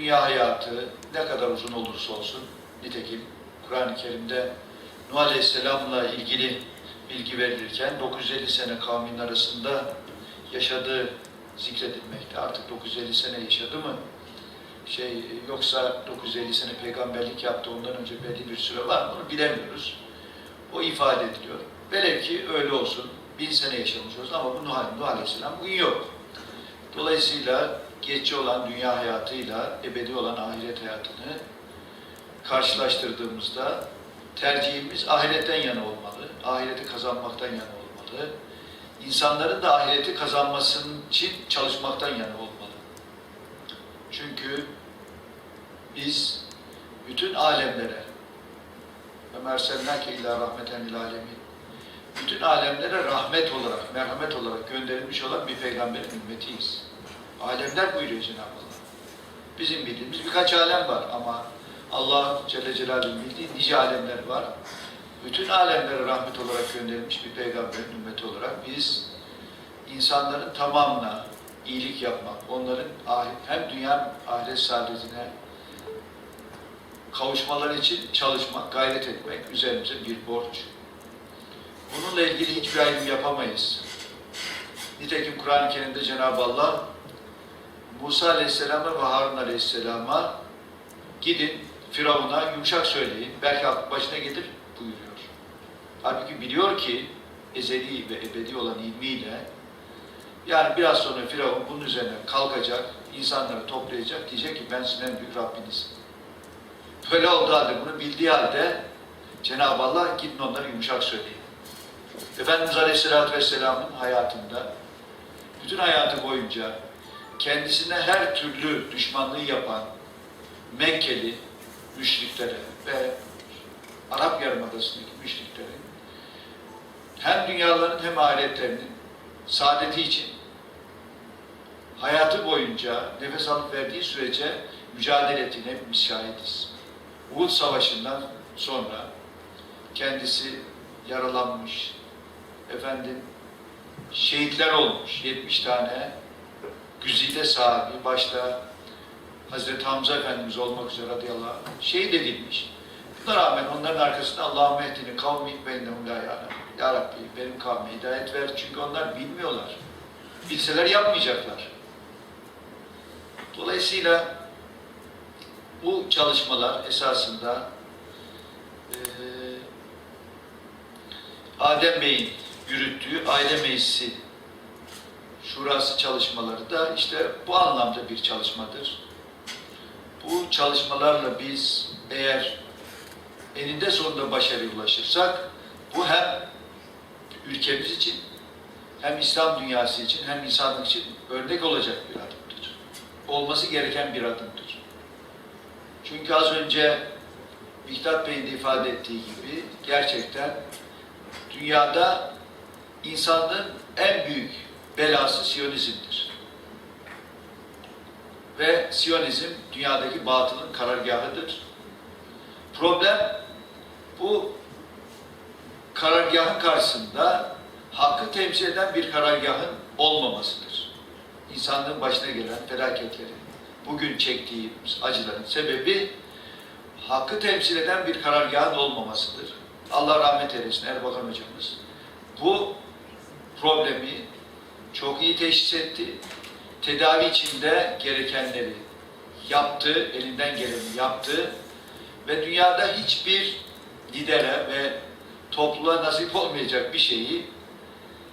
dünya hayatı ne kadar uzun olursa olsun, nitekim Kur'an-ı Kerim'de Nuh Aleyhisselam'la ilgili bilgi verilirken 950 sene kavmin arasında yaşadığı zikredilmekte. Artık 950 sene yaşadı mı? Şey yoksa 950 sene peygamberlik yaptı ondan önce belli bir süre var mı? Bunu bilemiyoruz. O ifade ediliyor. Velev ki öyle olsun. Bin sene yaşamış olsun ama bu Nuh, Nuh Aleyhisselam bu yok. Dolayısıyla geçici olan dünya hayatıyla ebedi olan ahiret hayatını karşılaştırdığımızda tercihimiz ahiretten yana olmalı. Ahireti kazanmaktan yana olmalı. İnsanların da ahireti kazanmasının için çalışmaktan yana olmalı. Çünkü biz bütün alemlere ve mersennâke illâ rahmeten lil alemin bütün alemlere rahmet olarak, merhamet olarak gönderilmiş olan bir peygamberin ümmetiyiz. Alemler buyuruyor Cenab-ı Allah. Bizim bildiğimiz birkaç alem var ama Allah Celle Celaluhu'nun bildiği nice alemler var. Bütün alemlere rahmet olarak gönderilmiş bir peygamberin ümmeti olarak biz insanların tamamına iyilik yapmak, onların hem dünya ahiret saadetine kavuşmaları için çalışmak, gayret etmek üzerimize bir borç. Bununla ilgili hiçbir ayrım yapamayız. Nitekim Kur'an-ı Kerim'de Cenab-ı Allah Musa Aleyhisselam'a ve Harun Aleyhisselam'a gidin Firavun'a yumuşak söyleyin. Belki aklı başına gelir buyuruyor. Halbuki biliyor ki ezeli ve ebedi olan ilmiyle yani biraz sonra Firavun bunun üzerine kalkacak, insanları toplayacak, diyecek ki ben sizin en büyük Rabbinizim. Böyle olduğu halde bunu bildiği halde Cenab-ı Allah gidin onları yumuşak söyleyin. Efendimiz Aleyhisselatü Vesselam'ın hayatında bütün hayatı boyunca kendisine her türlü düşmanlığı yapan Mekkeli müşriklere ve Arap Yarımadası'ndaki müşriklere hem dünyaların hem ahiretlerinin saadeti için hayatı boyunca nefes alıp verdiği sürece mücadele ettiğine biz şahidiz. Uhud Savaşı'ndan sonra kendisi yaralanmış, efendim şehitler olmuş 70 tane güzide sahibi başta Hazreti Hamza Efendimiz olmak üzere radıyallahu anh şehit edilmiş. Buna rağmen onların arkasında Allah'ın mehdini kavmi beynehum la. Ya Rabbi benim kavme hidayet ver çünkü onlar bilmiyorlar. Bilseler yapmayacaklar. Dolayısıyla bu çalışmalar esasında eee Adem Bey'in yürüttüğü aile meclisi şurası çalışmaları da işte bu anlamda bir çalışmadır. Bu çalışmalarla biz eğer eninde sonunda başarıya ulaşırsak bu hem ülkemiz için hem İslam dünyası için hem insanlık için örnek olacak bir adımdır. Olması gereken bir adımdır. Çünkü az önce Miktat Bey'in de ifade ettiği gibi gerçekten dünyada insanlığın en büyük belası Siyonizm'dir. Ve Siyonizm dünyadaki batılın karargahıdır. Problem bu karargahın karşısında hakkı temsil eden bir karargahın olmamasıdır. İnsanlığın başına gelen felaketleri, bugün çektiğimiz acıların sebebi hakkı temsil eden bir karargahın olmamasıdır. Allah rahmet eylesin Erbakan hocamız. Bu problemi çok iyi teşhis etti. Tedavi içinde gerekenleri yaptı, elinden geleni yaptı ve dünyada hiçbir lidere ve topluluğa nasip olmayacak bir şeyi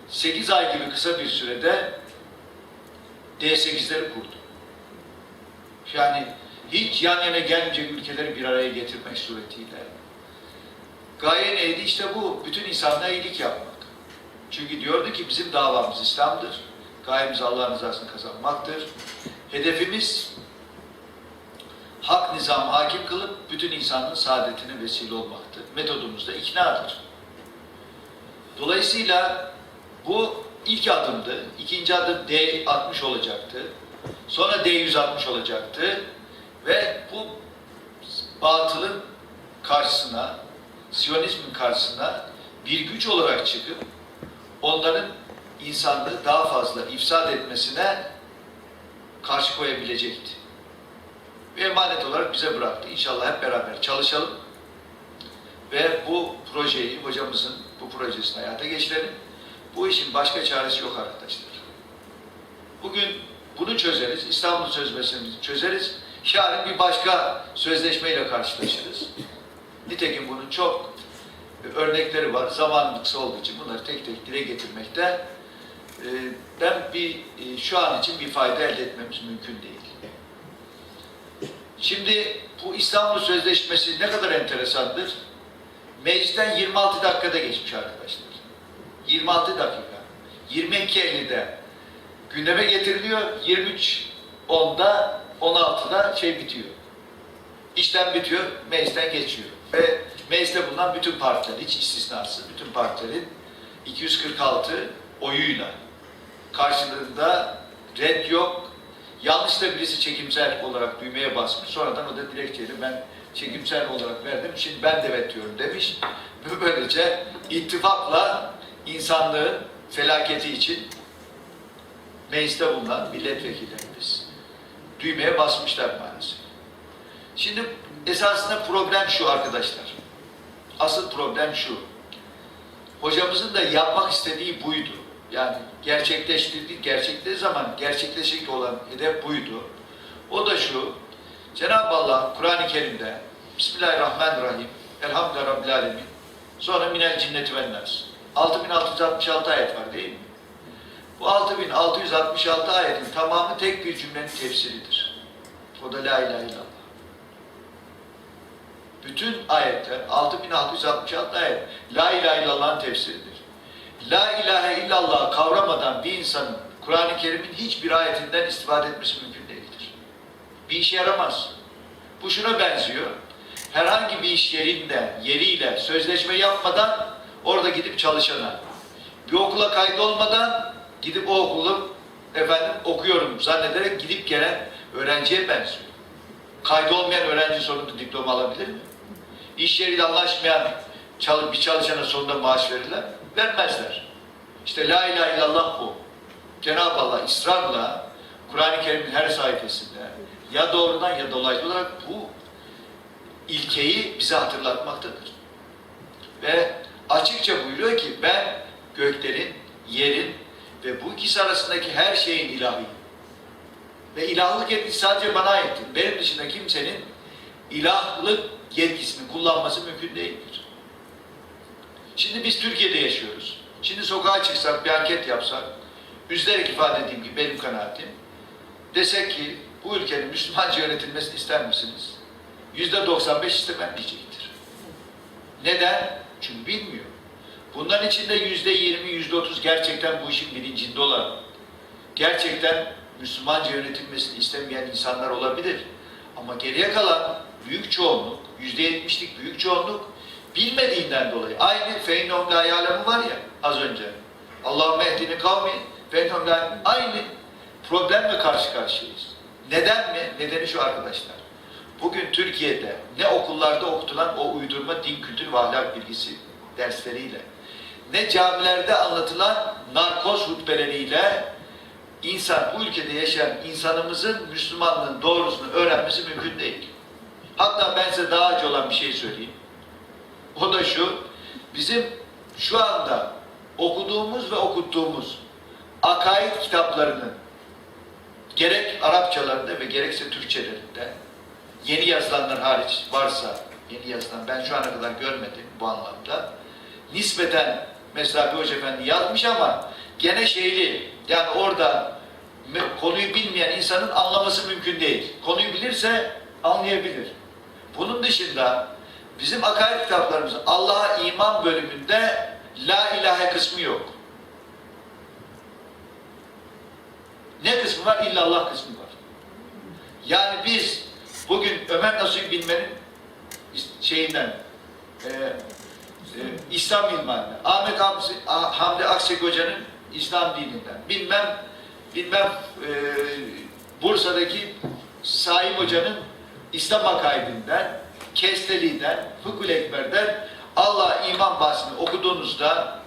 8 ay gibi kısa bir sürede D8'leri kurdu. Yani hiç yan yana gelmeyecek ülkeleri bir araya getirmek suretiyle. Gaye neydi? İşte bu. Bütün insanlığa iyilik yapmak. Çünkü diyordu ki bizim davamız İslam'dır. Gayemiz Allah'ın rızasını kazanmaktır. Hedefimiz hak nizam hakim kılıp bütün insanlığın saadetine vesile olmaktır. Metodumuz da iknadır. Dolayısıyla bu ilk adımdı. İkinci adım D60 olacaktı. Sonra D160 olacaktı. Ve bu batılın karşısına, Siyonizmin karşısına bir güç olarak çıkıp onların insanlığı daha fazla ifsad etmesine karşı koyabilecekti. Ve olarak bize bıraktı. İnşallah hep beraber çalışalım ve bu projeyi, hocamızın bu projesini hayata geçirelim. Bu işin başka çaresi yok arkadaşlar. Bugün bunu çözeriz, İstanbul Sözleşmesi'ni çözeriz. Yarın bir başka sözleşmeyle karşılaşırız. Nitekim bunun çok örnekleri var. Zamanın kısa olduğu için bunları tek tek dile getirmekte e, ben bir e, şu an için bir fayda elde etmemiz mümkün değil. Şimdi bu İstanbul Sözleşmesi ne kadar enteresandır. Meclisten 26 dakikada geçmiş arkadaşlar. 26 dakika. 22.50'de gündeme getiriliyor. 23.10'da 16'da şey bitiyor. İşlem bitiyor, meclisten geçiyor. Ve mecliste bulunan bütün partiler, hiç istisnasız bütün partilerin 246 oyuyla karşılığında red yok. Yanlış da birisi çekimsel olarak düğmeye basmış. Sonradan o da dilekçeyle ben çekimsel olarak verdim. Şimdi ben de evet diyorum demiş. Böylece ittifakla insanlığın felaketi için mecliste bulunan milletvekillerimiz düğmeye basmışlar maalesef. Şimdi esasında problem şu arkadaşlar. Asıl problem şu. Hocamızın da yapmak istediği buydu. Yani gerçekleştirdiği, gerçekleştiği zaman gerçekleşecek olan hedef buydu. O da şu. Cenab-ı Allah Kur'an-ı Kerim'de Bismillahirrahmanirrahim Elhamdülillah Rabbil Alemin sonra minel cinneti ve nas 6666 ayet var değil mi? Bu 6666 ayetin tamamı tek bir cümlenin tefsiridir. O da La ilahe illallah. Bütün ayetler 6666 ayet La ilahe illallah'ın tefsiridir. La ilahe illallah kavramadan bir insanın Kur'an-ı Kerim'in hiçbir ayetinden istifade etmesi mümkün değildir. Bir işe yaramaz. Bu şuna benziyor. Herhangi bir iş yerinde, yeriyle sözleşme yapmadan orada gidip çalışana, bir okula kaydolmadan gidip o okulu efendim okuyorum zannederek gidip gelen öğrenciye benziyor. Kaydolmayan öğrenci sonunda diploma alabilir mi? İş yeriyle anlaşmayan bir çalışana sonunda maaş verirler? Vermezler. İşte la ilahe illallah bu. Cenab-ı Allah ısrarla Kur'an-ı Kerim'in her sayfasında ya doğrudan ya dolaylı olarak bu ilkeyi bize hatırlatmaktadır. Ve açıkça buyuruyor ki ben göklerin, yerin ve bu ikisi arasındaki her şeyin ilahıyım. Ve ilahlık yetkisi sadece bana aittir. Benim dışında kimsenin ilahlık yetkisini kullanması mümkün değildir. Şimdi biz Türkiye'de yaşıyoruz. Şimdi sokağa çıksak, bir anket yapsak, üzülerek ifade edeyim ki benim kanaatim, desek ki bu ülkenin Müslümanca yönetilmesini ister misiniz? Yüzde 95 istemem diyecektir. Neden? Çünkü bilmiyor. Bunların içinde yüzde 20, yüzde 30 gerçekten bu işin bilincinde olan, gerçekten Müslümanca yönetilmesini istemeyen insanlar olabilir. Ama geriye kalan büyük çoğunluk, yüzde yetmişlik büyük çoğunluk bilmediğinden dolayı. Aynı feynom la var ya az önce. Allahümme ehdini kavmi feynom Aynı problemle karşı karşıyayız. Neden mi? Nedeni şu arkadaşlar. Bugün Türkiye'de ne okullarda okutulan o uydurma din kültür ve ahlak bilgisi dersleriyle ne camilerde anlatılan narkoz hutbeleriyle insan, bu ülkede yaşayan insanımızın Müslümanlığın doğrusunu öğrenmesi mümkün değil. Hatta ben size daha acı olan bir şey söyleyeyim. O da şu, bizim şu anda okuduğumuz ve okuttuğumuz akaid kitaplarının gerek Arapçalarında ve gerekse Türkçelerinde yeni yazılanlar hariç varsa yeni yazılan ben şu ana kadar görmedim bu anlamda. Nispeten mesela bir hoca efendi yazmış ama gene şeyli yani orada konuyu bilmeyen insanın anlaması mümkün değil. Konuyu bilirse anlayabilir. Bunun dışında bizim akaid kitaplarımızın Allah'a iman bölümünde la ilahe kısmı yok. Ne kısmı var? İllallah kısmı var. Yani biz bugün Ömer Nasuhi Bilmen'in şeyinden e, e, İslam ilminden, Ahmet Hamdi, Hamdi Aksek Hoca'nın İslam dininden, bilmem bilmem e, Bursa'daki Saim Hoca'nın İslam akaidinden, Kesteli'den, Fıkhül Ekber'den Allah iman bahsini okuduğunuzda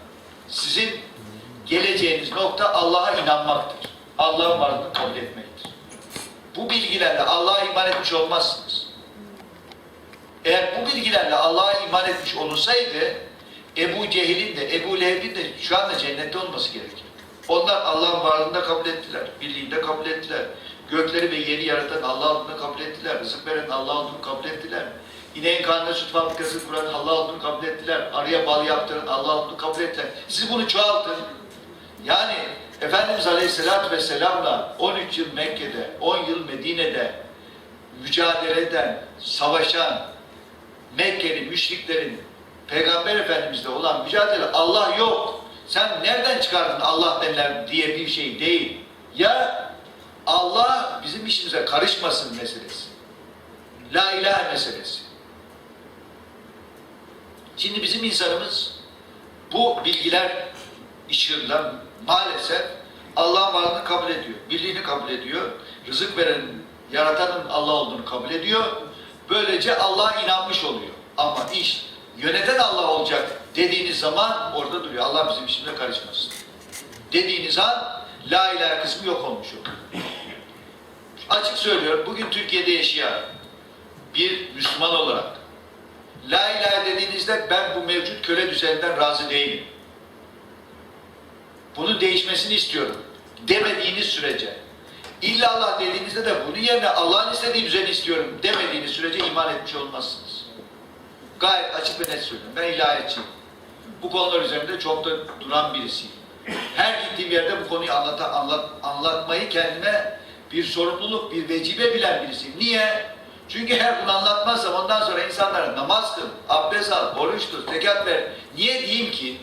sizin geleceğiniz nokta Allah'a inanmaktır. Allah'ın varlığını kabul etmektir. Bu bilgilerle Allah'a iman etmiş olmazsınız. Eğer bu bilgilerle Allah'a iman etmiş olunsaydı Ebu Cehil'in de Ebu Leheb'in de şu anda cennette olması gerekir. Onlar Allah'ın varlığını da kabul ettiler, birliğini de kabul ettiler. Gökleri ve yeri yaratan Allah olduğunu kabul ettiler. Rızık veren Allah olduğunu kabul ettiler. İneğin karnına süt fabrikası kuran Allah olduğunu kabul ettiler. Arıya bal yaptıran Allah olduğunu kabul ettiler. Siz bunu çoğaltın. Yani Efendimiz Aleyhisselatü Vesselam'la 13 yıl Mekke'de, 10 yıl Medine'de mücadele eden, savaşan Mekke'li müşriklerin Peygamber Efendimiz'le olan mücadele Allah yok. Sen nereden çıkardın Allah denilen diye bir şey değil. Ya Allah bizim işimize karışmasın meselesi. La ilahe meselesi. Şimdi bizim insanımız bu bilgiler ışığında maalesef Allah'ın varlığını kabul ediyor. Birliğini kabul ediyor. Rızık veren, yaratanın Allah olduğunu kabul ediyor. Böylece Allah'a inanmış oluyor. Ama iş yöneten Allah olacak dediğiniz zaman orada duruyor. Allah bizim işimize karışmasın. Dediğiniz an la ilahe kısmı yok olmuş oluyor. Açık söylüyorum. Bugün Türkiye'de yaşayan bir Müslüman olarak La ilahe dediğinizde ben bu mevcut köle düzeninden razı değilim. Bunun değişmesini istiyorum. Demediğiniz sürece. İlla Allah dediğinizde de bunun yerine Allah'ın istediği düzeni istiyorum demediğiniz sürece iman etmiş olmazsınız. Gayet açık ve net söylüyorum. Ben ilahiyatçıyım. Bu konular üzerinde çok da duran birisiyim. Her gittiğim yerde bu konuyu anlata, anlat, anlatmayı kendime bir sorumluluk, bir vecibe bilen birisiyim. Niye? Çünkü her bunu anlatmazsam ondan sonra insanlara namaz kıl, abdest al, oruç tut, zekat ver. Niye diyeyim ki?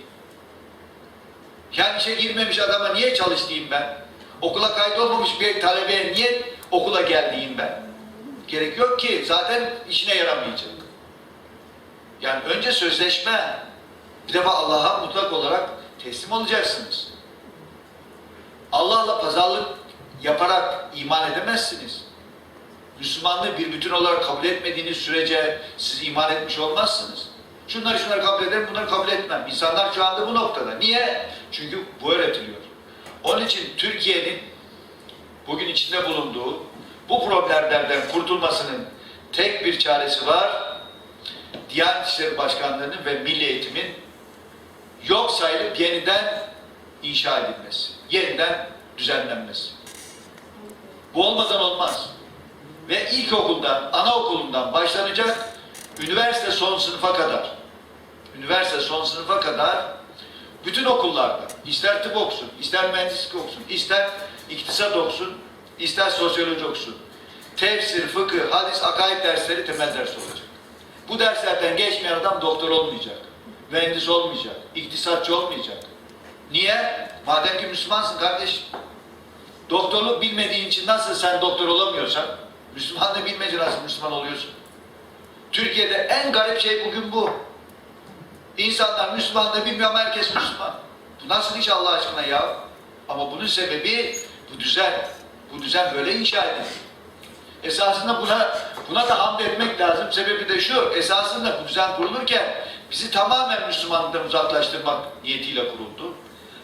Yani işe girmemiş adama niye çalış diyeyim ben? Okula kaydolmamış bir talebeye niye okula gel diyeyim ben? Gerek yok ki. Zaten işine yaramayacak. Yani önce sözleşme. Bir defa Allah'a mutlak olarak teslim olacaksınız. Allah'la pazarlık yaparak iman edemezsiniz. Müslümanlığı bir bütün olarak kabul etmediğiniz sürece siz iman etmiş olmazsınız. Şunları şunları kabul ederim, bunları kabul etmem. İnsanlar şu anda bu noktada. Niye? Çünkü bu öğretiliyor. Onun için Türkiye'nin bugün içinde bulunduğu bu problemlerden kurtulmasının tek bir çaresi var. Diyanet İşleri Başkanlığı'nın ve Milli Eğitim'in yok sayılıp yeniden inşa edilmesi, yeniden düzenlenmesi. Bu olmadan olmaz. Ve ilkokuldan, anaokulundan başlanacak üniversite son sınıfa kadar, üniversite son sınıfa kadar bütün okullarda, ister tıp okusun, ister mühendislik okusun, ister iktisat okusun, ister sosyoloji okusun, tefsir, fıkıh, hadis, akaid dersleri temel ders olacak. Bu derslerden geçmeyen adam doktor olmayacak, mühendis olmayacak, iktisatçı olmayacak. Niye? Madem ki Müslümansın kardeşim. Doktorluk bilmediğin için nasıl sen doktor olamıyorsan, Müslümanlığı bilmeyince nasıl Müslüman oluyorsun? Türkiye'de en garip şey bugün bu. İnsanlar Müslümanlığı bilmiyor ama herkes Müslüman. Bu nasıl iş Allah aşkına ya? Ama bunun sebebi bu düzen. Bu düzen böyle inşa edildi. Esasında buna buna da hamd etmek lazım. Sebebi de şu, esasında bu düzen kurulurken bizi tamamen Müslümanlıktan uzaklaştırmak niyetiyle kuruldu.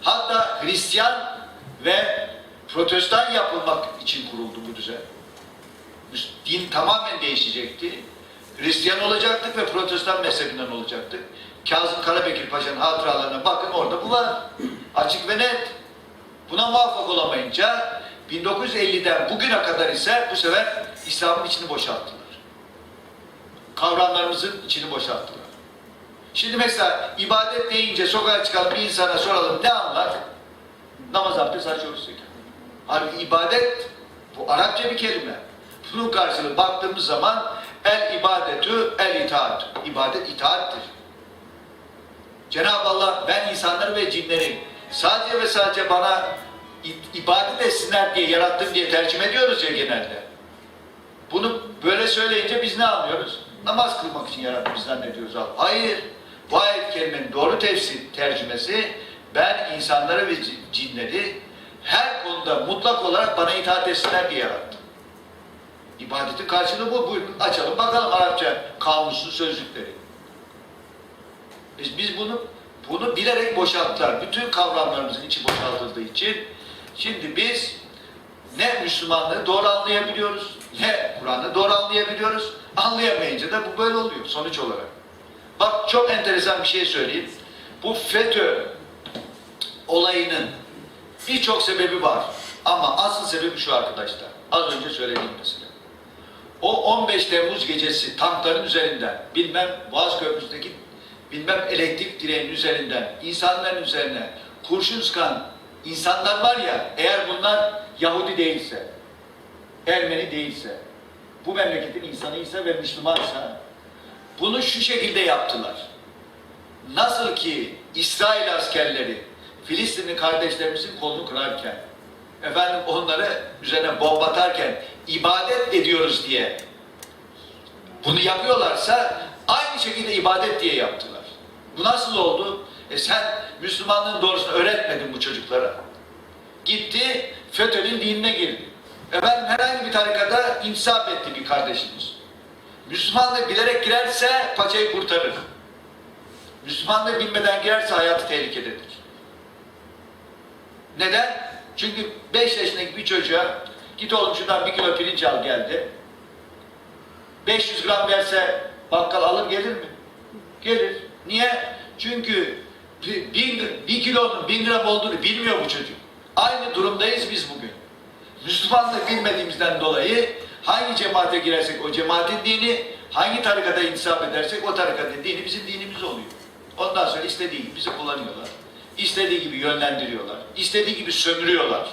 Hatta Hristiyan ve Protestan yapılmak için kuruldu bu düzen. Din tamamen değişecekti. Hristiyan olacaktık ve Protestan mezhebinden olacaktık. Kazım Karabekir Paşa'nın hatıralarına bakın orada bu var. Açık ve net. Buna muvaffak olamayınca 1950'den bugüne kadar ise bu sefer İslam'ın içini boşalttılar. Kavramlarımızın içini boşalttılar. Şimdi mesela ibadet deyince sokağa çıkalım bir insana soralım ne anlar? Namaz, abdest, hac, oruç. Halbuki ibadet bu Arapça bir kelime. Bunun karşılığı baktığımız zaman el ibadetü el itaat. İbadet itaattir. Cenab-ı Allah ben insanları ve cinleri sadece ve sadece bana ibadet etsinler diye yarattım diye tercüme ediyoruz ya genelde. Bunu böyle söyleyince biz ne anlıyoruz? Namaz kılmak için yaratmış zannediyoruz Allah. Hayır. Bu ayet kelimenin doğru tefsir tercümesi ben insanları ve cin- cinleri her konuda mutlak olarak bana itaat etsinler diye yarattım. İbadetin karşılığı bu. Buyurun açalım bakalım Arapça kamusu sözlükleri. Biz, biz bunu bunu bilerek boşalttılar. Bütün kavramlarımızın içi boşaltıldığı için şimdi biz ne Müslümanlığı doğru anlayabiliyoruz Ne Kur'an'ı doğru anlayabiliyoruz, anlayamayınca da bu böyle oluyor sonuç olarak. Bak çok enteresan bir şey söyleyeyim. Bu FETÖ olayının birçok sebebi var. Ama asıl sebebi şu arkadaşlar. Az önce söylediğim mesela. O 15 Temmuz gecesi tankların üzerinden, bilmem Boğaz Köprüsü'ndeki bilmem elektrik direğinin üzerinden, insanların üzerine kurşun sıkan insanlar var ya, eğer bunlar Yahudi değilse, Ermeni değilse, bu memleketin insanıysa ve Müslümansa, bunu şu şekilde yaptılar. Nasıl ki İsrail askerleri Filistinli kardeşlerimizin kolunu kırarken, efendim onları üzerine bomba atarken ibadet ediyoruz diye bunu yapıyorlarsa aynı şekilde ibadet diye yaptılar. Bu nasıl oldu? E sen Müslümanlığın doğrusunu öğretmedin bu çocuklara. Gitti FETÖ'nün dinine girdi. Efendim herhangi bir tarikata insaf etti bir kardeşimiz. Müslümanlığı bilerek girerse paçayı kurtarır. Müslümanlığı bilmeden girerse hayatı tehlikededir. Neden? Çünkü 5 yaşındaki bir çocuğa git oğlum şuradan bir kilo pirinç al geldi. 500 gram verse bakkal alır gelir mi? Gelir. Niye? Çünkü bir, bir, kilonun bin gram olduğunu bilmiyor bu çocuk. Aynı durumdayız biz bugün. Müslümanlığı bilmediğimizden dolayı hangi cemaate girersek o cemaatin dini, hangi tarikata insaf edersek o tarikatın dini bizim dinimiz oluyor. Ondan sonra istediği bizi kullanıyorlar. İstediği gibi yönlendiriyorlar. İstediği gibi sömürüyorlar.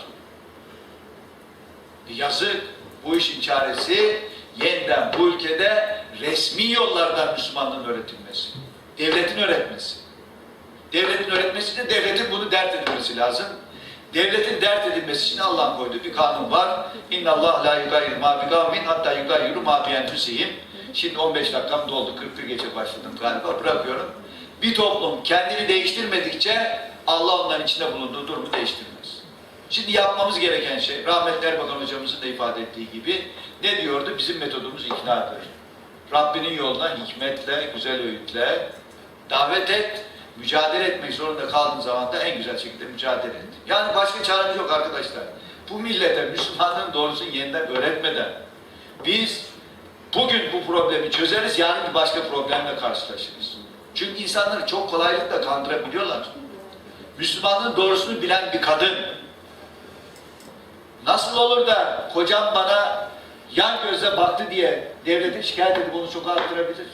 Yazık. Bu işin çaresi yeniden bu ülkede resmi yollardan Müslümanlığın öğretilmesi. Devletin öğretmesi. Devletin öğretmesi de devletin bunu dert etmesi lazım. Devletin dert edilmesi için Allah'ın koyduğu bir kanun var. İnna Allah la yugayir ma bi kavmin hatta yugayyiru ma bi enfusihim. Şimdi 15 dakikam doldu. 41 geçe başladım galiba. Bırakıyorum. Bir toplum kendini değiştirmedikçe Allah onların içinde bulunduğu durumu değiştirmez. Şimdi yapmamız gereken şey, rahmetli Erbakan hocamızın da ifade ettiği gibi ne diyordu? Bizim metodumuz iknadır. Rabbinin yoluna hikmetle, güzel öğütle davet et, mücadele etmek zorunda kaldığın zaman da en güzel şekilde mücadele et. Yani başka çaremiz yok arkadaşlar. Bu millete Müslümanlığın doğrusunu yeniden öğretmeden biz bugün bu problemi çözeriz, yarın bir başka problemle karşılaşırız. Çünkü insanları çok kolaylıkla kandırabiliyorlar. Müslümanlığın doğrusunu bilen bir kadın nasıl olur da kocam bana yan gözle baktı diye devlete şikayet edip onu sokağa attırabilir?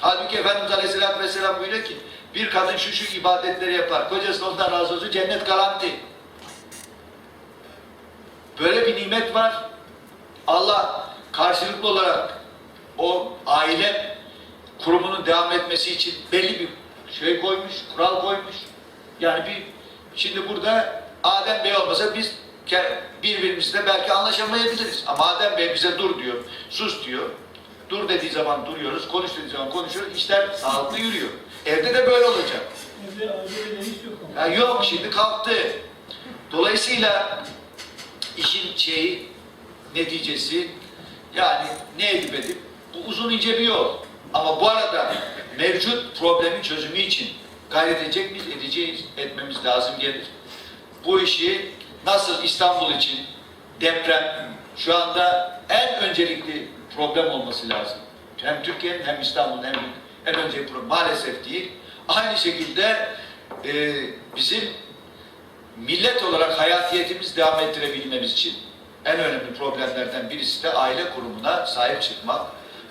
Halbuki Efendimiz Aleyhisselatü Vesselam buyuruyor ki bir kadın şu şu ibadetleri yapar. Kocası ondan razı olsun cennet garanti. Böyle bir nimet var. Allah karşılıklı olarak o aile kurumunun devam etmesi için belli bir şey koymuş, kural koymuş. Yani bir şimdi burada Adem Bey olmasa biz birbirimizle belki anlaşamayabiliriz. Ama Adem Bey bize dur diyor, sus diyor. Dur dediği zaman duruyoruz, konuş dediği zaman konuşuyoruz. İşler sağlıklı yürüyor. Evde de böyle olacak. Evde aile reis yok ama. Ya yok şimdi kalktı. Dolayısıyla işin şeyi neticesi yani ne edip edip bu uzun ince bir yol. Ama bu arada mevcut problemin çözümü için gayret edecek biz edeceğiz, etmemiz lazım gelir. Bu işi nasıl İstanbul için deprem şu anda en öncelikli problem olması lazım. Hem Türkiye'nin hem İstanbul'un hem en öncelikli problem maalesef değil. Aynı şekilde e, bizim millet olarak hayatiyetimizi devam ettirebilmemiz için en önemli problemlerden birisi de aile kurumuna sahip çıkmak.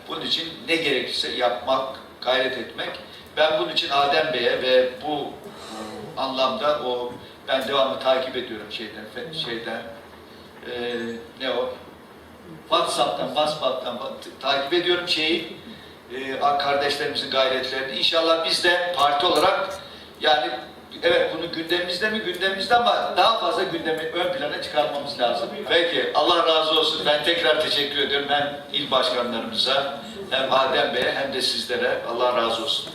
Bunun için ne gerekirse yapmak, gayret etmek. Ben bunun için Adem Bey'e ve bu anlamda o ben devamlı takip ediyorum şeyden şeyden e, ne o WhatsApp'tan, WhatsApp'tan takip ediyorum şeyi e, kardeşlerimizin gayretlerini. İnşallah biz de parti olarak yani evet bunu gündemimizde mi gündemimizde ama daha fazla gündemi ön plana çıkarmamız lazım. Peki Allah razı olsun. Ben tekrar teşekkür ediyorum hem il başkanlarımıza hem Adem Bey'e hem de sizlere. Allah razı olsun.